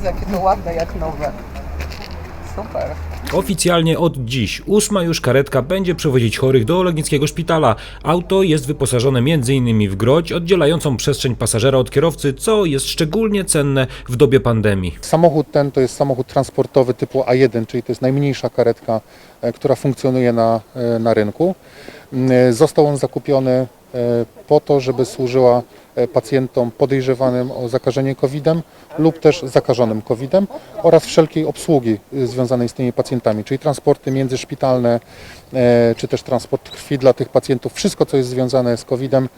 Jezu, jakie to ładne, jak nowe. Super. Oficjalnie od dziś ósma już karetka będzie przewozić chorych do Legnickiego Szpitala. Auto jest wyposażone m.in. w groć oddzielającą przestrzeń pasażera od kierowcy, co jest szczególnie cenne w dobie pandemii. Samochód ten to jest samochód transportowy typu A1, czyli to jest najmniejsza karetka, e, która funkcjonuje na, e, na rynku. Mm, e, Został on zakupiony e, po to, żeby służyła e, pacjentom podejrzewanym o zakażenie COVID-em lub też zakażonym COVID-em oraz wszelkiej obsługi e, związanej z tymi pacjentami, czyli transporty międzyszpitalne, e, czy też transport krwi dla tych pacjentów. Wszystko, co jest związane z COVID-em,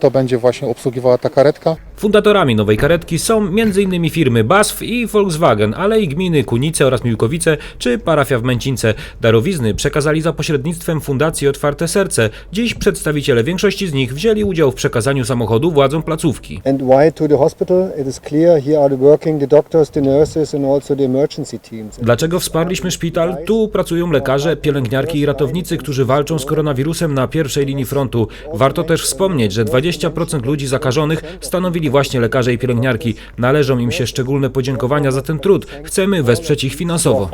to będzie właśnie obsługiwała ta karetka. Fundatorami nowej karetki są m.in. firmy BASF i Volkswagen, ale i gminy Kunice oraz Miłkowice czy parafia w Męcince. Darowizny przekazali za pośrednictwem Fundacji Otwarte Serce. Dziś przedstawiciele większości z nich wzięli udział w przekazaniu samochodu władzom placówki. And why to the hospital? It is clear here are the working the doctors, the nurses and also the emergency teams. Dlaczego wsparliśmy szpital? Tu pracują lekarze, pielęgniarki i ratownicy, którzy walczą z koronawirusem na pierwszej linii frontu. Warto też wspomnieć, że 20% ludzi zakażonych stanowili właśnie lekarze i pielęgniarki. Należą im się szczególne podziękowania za ten trud. Chcemy wesprzeć ich finansowo.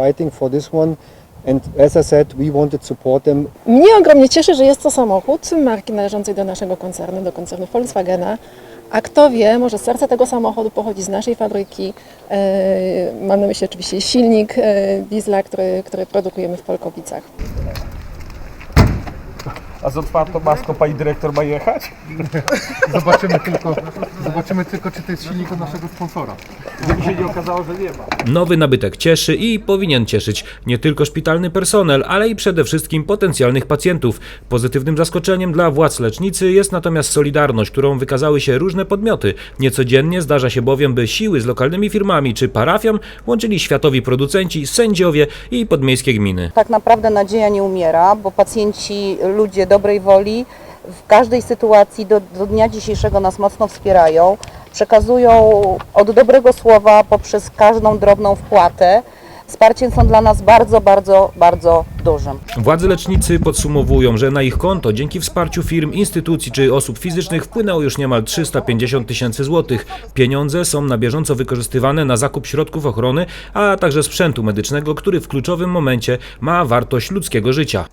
And as I said, we wanted support them Mnie ogromnie cieszy, że jest to samochód marki należącej do naszego koncernu, do koncernu Volkswagena. A kto wie, może serce tego samochodu pochodzi z naszej fabryki. E, Mam na myśli oczywiście silnik e, diesla, który, który produkujemy w Polkowicach. A z otwartą maską pani dyrektor ma jechać? Zobaczymy tylko, zobaczymy tylko, czy to jest silnik od naszego sponsora. Żeby się nie okazało, że nie ma. Nowy nabytek cieszy i powinien cieszyć nie tylko szpitalny personel, ale i przede wszystkim potencjalnych pacjentów. Pozytywnym zaskoczeniem dla władz lecznicy jest natomiast solidarność, którą wykazały się różne podmioty. Niecodziennie zdarza się bowiem, by siły z lokalnymi firmami czy parafią łączyli światowi producenci, sędziowie i podmiejskie gminy. Tak naprawdę nadzieja nie umiera, bo pacjenci, ludzie dobrej woli w każdej sytuacji do, do dnia dzisiejszego nas mocno wspierają, przekazują od dobrego słowa poprzez każdą drobną wpłatę. Wsparciem są dla nas bardzo, bardzo, bardzo dużym. Władze lecznicy podsumowują, że na ich konto dzięki wsparciu firm, instytucji czy osób fizycznych wpłynęło już niemal 350 tysięcy złotych. Pieniądze są na bieżąco wykorzystywane na zakup środków ochrony, a także sprzętu medycznego, który w kluczowym momencie ma wartość ludzkiego życia.